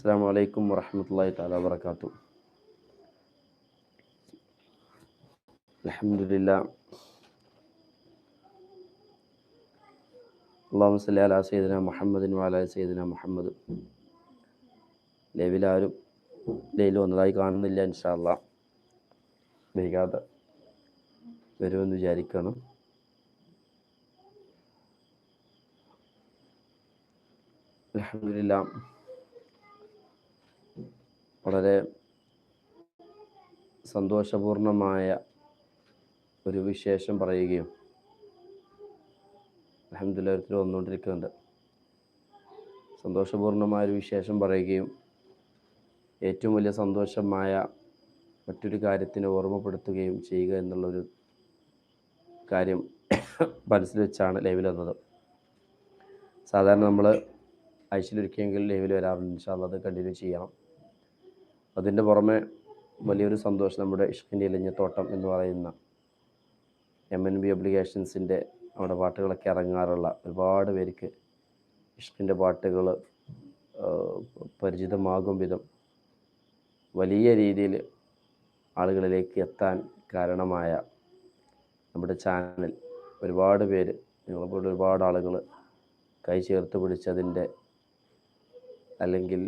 അസ്സാം വലൈക്കും വറഹമത്തല്ലാഹി താല വർക്കാത്തു അലഹമില്ല അള്ളാഹു സല്ലി അലാ സയ്യിദിന മുഹമ്മദിൻ വാല സയ്യിദിന മുഹമ്മദ്. ലൈവിലാരും ലൈവിൽ വന്നതായി കാണുന്നില്ല ഇൻഷാല്ല വൈകാതെ വരുമെന്ന് വിചാരിക്കണം. അലഹമില്ല വളരെ സന്തോഷപൂർണമായ ഒരു വിശേഷം പറയുകയും അലഹമില്ലാത്തിൽ വന്നുകൊണ്ടിരിക്കുന്നുണ്ട്. സന്തോഷപൂർണമായ ഒരു വിശേഷം പറയുകയും ഏറ്റവും വലിയ സന്തോഷമായ മറ്റൊരു കാര്യത്തിനെ ഓർമ്മപ്പെടുത്തുകയും ചെയ്യുക എന്നുള്ളൊരു കാര്യം മനസ്സിൽ വെച്ചാണ് ലൈവിൽ വന്നത്. സാധാരണ നമ്മൾ ആഴ്ചയിലൊരിക്കലെങ്കിലും ലൈവിൽ വരാറുണ്ട്. അത് കണ്ടിന്യൂ ചെയ്യണം. അതിന്റെ പുറമെ വലിയൊരു സന്തോഷം നമ്മുടെ ഇഷ്കിന്റെ ഇലഞ്ഞത്തോട്ടം എന്ന് പറയുന്ന എം എൻ ബി അപ്ലിക്കേഷൻസിന്റെ നമ്മുടെ പാട്ടുകളൊക്കെ ഇറങ്ങാറുള്ള ഒരുപാട് പേർക്ക് ഇഷ്കിന്റെ പാട്ടുകൾ പരിചിതമാകും വിധം വലിയ രീതിയിൽ ആളുകളിലേക്ക് എത്താൻ കാരണമായ നമ്മുടെ ചാനൽ ഒരുപാട് പേര് നിങ്ങളെപ്പോലെ ഒരുപാട് ആളുകൾ കൈ ചേർത്ത് പിടിച്ചതിന്റെ അല്ലെങ്കിൽ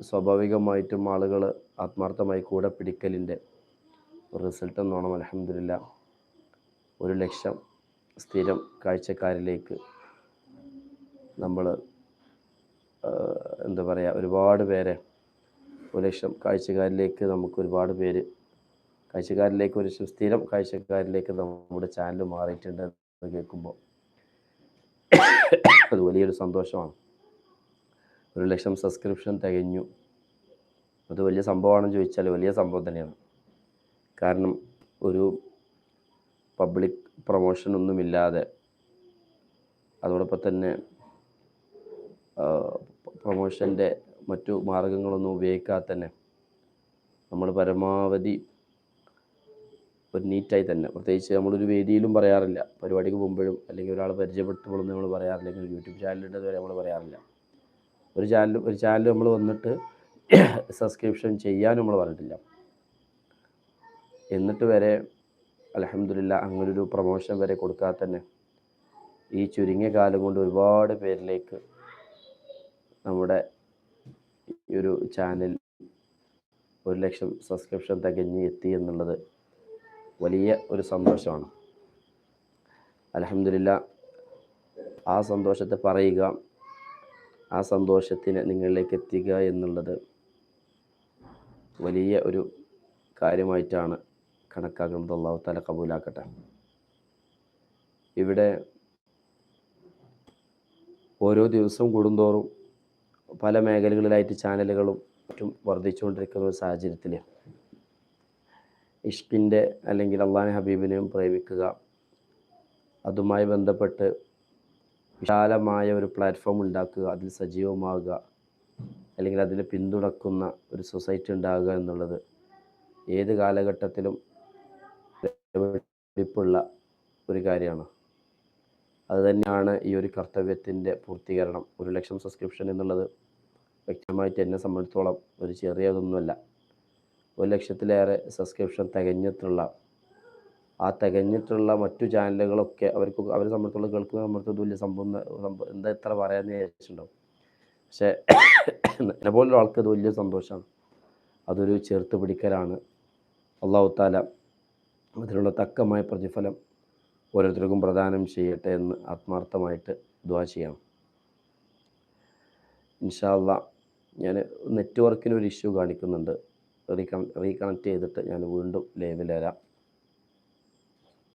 സ്വാഭാവികമായിട്ടും ആളുകൾ ആത്മാർത്ഥമായി കൂടെ പിടിക്കലിന്റെ റിസൾട്ട് എന്നോണം അലഹമില്ല ഒരു ലക്ഷം സ്ഥിരം കാഴ്ചക്കാരിലേക്ക് നമ്മൾ എന്താ പറയുക ഒരുപാട് പേരെ ഒരു ലക്ഷം കാഴ്ചക്കാരിലേക്ക് നമുക്ക് ഒരുപാട് പേര് കാഴ്ചക്കാരിലേക്ക് ഒരു ലക്ഷം സ്ഥിരം കാഴ്ചക്കാരിലേക്ക് നമ്മുടെ ചാനൽ മാറിയിട്ടുണ്ട് എന്ന് കേൾക്കുമ്പോൾ അത് വലിയൊരു സന്തോഷമാണ്. ഒരു ലക്ഷം സബ്സ്ക്രിപ്ഷൻ തികഞ്ഞു. അത് വലിയ സംഭവമാണെന്ന് ചോദിച്ചാൽ വലിയ സംഭവം തന്നെയാണ്. കാരണം ഒരു പബ്ലിക് പ്രൊമോഷൻ ഒന്നുമില്ലാതെ അതോടൊപ്പം തന്നെ പ്രൊമോഷന്റെ മറ്റു മാർഗങ്ങളൊന്നും ഉപയോഗിക്കാതെ തന്നെ നമ്മൾ പരമാവധി ഒരു നീറ്റായി തന്നെ പ്രത്യേകിച്ച് നമ്മളൊരു വേദിയിലും പറയാറില്ല പരിപാടിക്ക് പോകുമ്പോഴും അല്ലെങ്കിൽ ഒരാൾ പരിചയപ്പെട്ടപ്പോഴൊന്നും നമ്മൾ പറയാറില്ല അല്ലെങ്കിൽ യൂട്യൂബ് ചാനലിന്റെ വരെ നമ്മൾ പറയാറില്ല. ഒരു ചാനൽ ഒരു ചാനൽ നമ്മൾ വന്നിട്ട് സബ്സ്ക്രിപ്ഷൻ ചെയ്യാൻ നമ്മൾ പറഞ്ഞിട്ടില്ല. എന്നിട്ട് വരെ അലഹമില്ല അങ്ങനൊരു പ്രൊമോഷൻ വരെ കൊടുക്കാതെ തന്നെ ഈ ചുരുങ്ങിയ കാലം കൊണ്ട് ഒരുപാട് പേരിലേക്ക് നമ്മുടെ ഈ ഒരു ചാനൽ ഒരു ലക്ഷം സബ്സ്ക്രിപ്ഷൻ തികഞ്ഞ് എത്തി എന്നുള്ളത് വലിയ ഒരു സന്തോഷമാണ്. അലഹമില്ല ആ സന്തോഷത്തെ പറയുക ആ സന്തോഷത്തിന് നിങ്ങളിലേക്ക് എത്തിക്കുക എന്നുള്ളത് വലിയ ഒരു കാര്യമായിട്ടാണ് കണക്കാക്കുന്നത്. അള്ളാഹു തല കബൂലാക്കട്ടെ. ഇവിടെ ഓരോ ദിവസവും കൂടുന്തോറും പല മേഖലകളിലായിട്ട് ചാനലുകളും മറ്റും വർദ്ധിച്ചുകൊണ്ടിരിക്കുന്ന ഒരു സാഹചര്യത്തിൽ ഇഷ്കിന്റെ അല്ലെങ്കിൽ അള്ളാഹ് ഹബീബിനെയും പ്രേമിക്കുക അതുമായി ബന്ധപ്പെട്ട് വിശാലമായ ഒരു പ്ലാറ്റ്ഫോം ഉണ്ടാക്കുക അതിൽ സജീവമാകുക അല്ലെങ്കിൽ അതിനെ പിന്തുണക്കുന്ന ഒരു സൊസൈറ്റി ഉണ്ടാകുക എന്നുള്ളത് ഏത് കാലഘട്ടത്തിലും വെടിപ്പുള്ള ഒരു കാര്യമാണ്. അതുതന്നെയാണ് ഈ ഒരു കർത്തവ്യത്തിന്റെ പൂർത്തീകരണം. ഒരു ലക്ഷം സബ്സ്ക്രിപ്ഷൻ എന്നുള്ളത് വ്യക്തമായിട്ട് എന്നെ സംബന്ധിച്ചോളം ഒരു ചെറിയതൊന്നുമല്ല. ഒരു ലക്ഷത്തിലേറെ സബ്സ്ക്രിപ്ഷൻ തികഞ്ഞിട്ടുള്ള ആ തികഞ്ഞിട്ടുള്ള മറ്റു ചാനലുകളൊക്കെ അവർക്ക് അവരെ സംബന്ധിച്ചുള്ള കേൾക്കുന്ന സംബന്ധിച്ചത് വലിയ സംഭവം എന്താ എത്ര പറയാമെന്ന് വിചാരിച്ചിട്ടുണ്ടാവും. പക്ഷേ എന്നെ പോലുള്ള ആൾക്ക് അത് വലിയ സന്തോഷമാണ്. അതൊരു ചേർത്ത് പിടിക്കലാണ്. അള്ളാഹു താല അതിനുള്ള തക്കമായ പ്രതിഫലം ഓരോരുത്തർക്കും പ്രദാനം ചെയ്യട്ടെ എന്ന് ആത്മാർത്ഥമായിട്ട് ദ്വാ ചെയ്യണം. ഇൻഷാല്ല ഞാൻ നെറ്റ്വർക്കിന് ഒരു ഇഷ്യൂ കാണിക്കുന്നുണ്ട്. റീകണ റീകണക്ട് ചെയ്തിട്ട് ഞാൻ വീണ്ടും ലൈവിൽ വരാം.